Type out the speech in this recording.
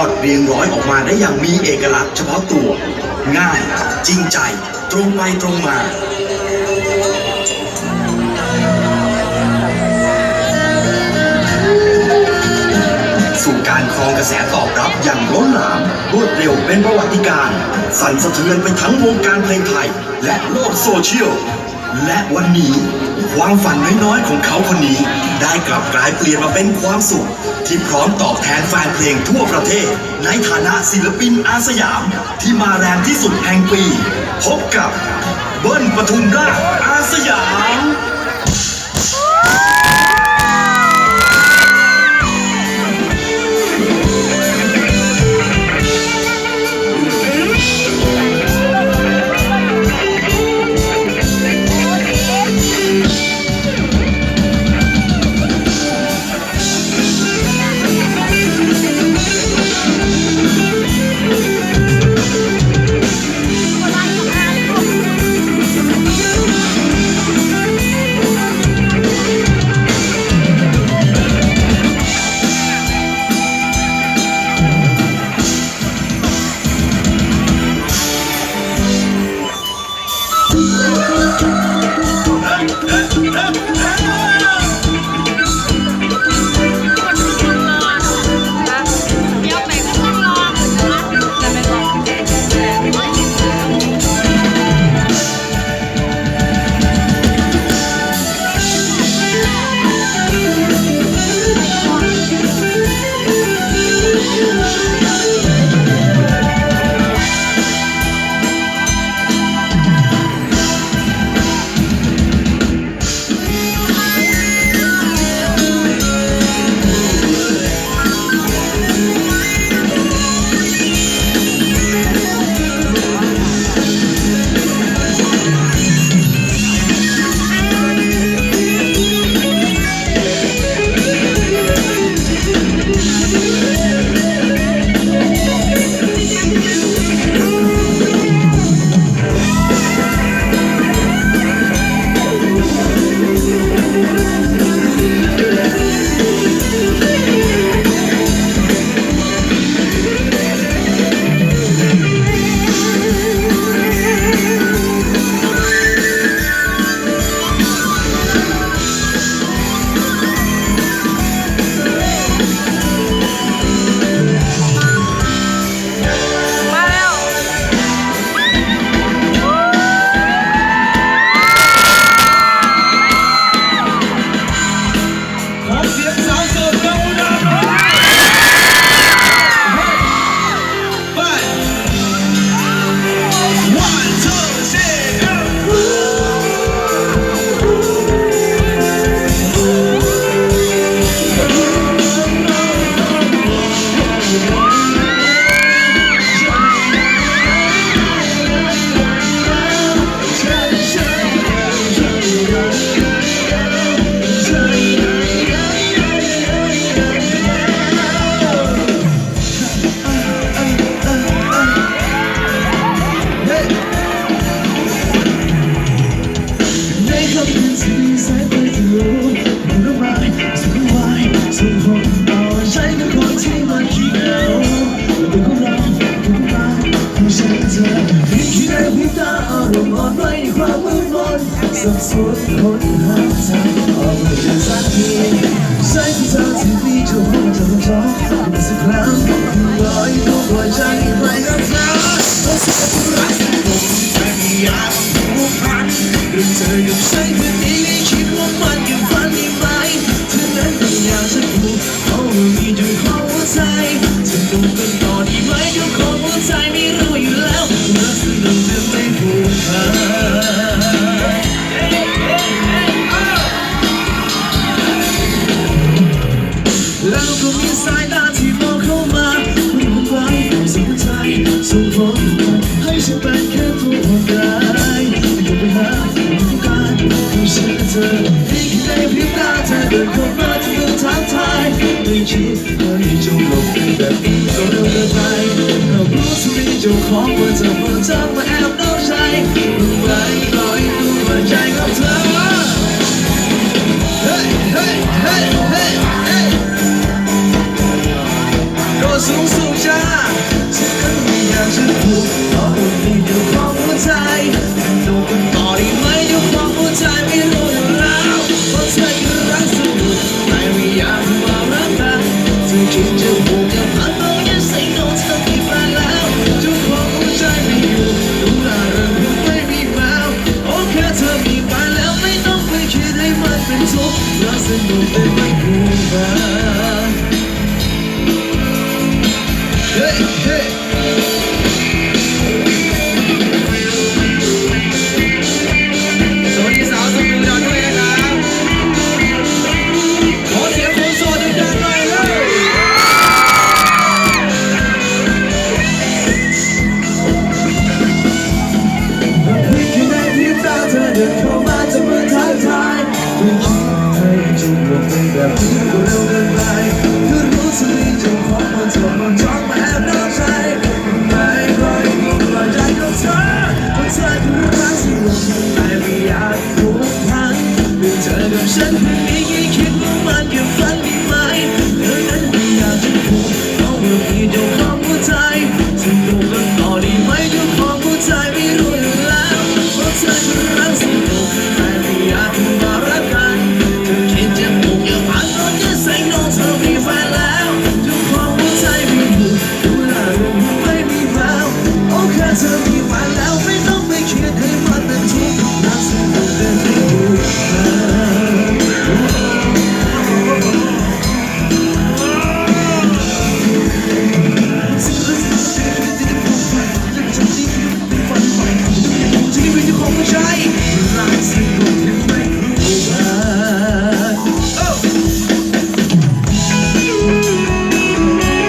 อดเรียงร้อยออกมาได้อย่างมีเอกลักษณ์เฉพาะตัว ง่าย จริงใจ ตรงไปตรงมา สู่การครองกระแสตอบรับอย่างล้นหลามรวดเร็วเป็นประวัติการณ์สั่นสะเทือนไปทั้งวงการเพลงไทย และโลกโซเชียลและวันนี้ ความฝันน้อยๆของเขาคนนี้ ได้กลับกลายเปลี่ยนมาเป็นความสุขที่พร้อมตอบแทนแฟนเพลงทั่วประเทศ ในฐานะศิลปินอาสยาม ที่มาแรงที่สุดแห่งปี พบกับเบิ้ลปทุมราชอาสยาม สายที่ อให้แค่ในพริบตาเธอเดินเข้ามาจะเดินทักทายไม่คิดว่าให้จงหลบแบบนี้ก็เร็วเกินไปเรารู้สึกมีเจ้าของว่าเธอเมื่อเธอมาแอบนอกใจรู้ไหมปล่อยตัวใจกับเธอ Hey, hey, hey, hey, hey. ก็สูงสูง ยั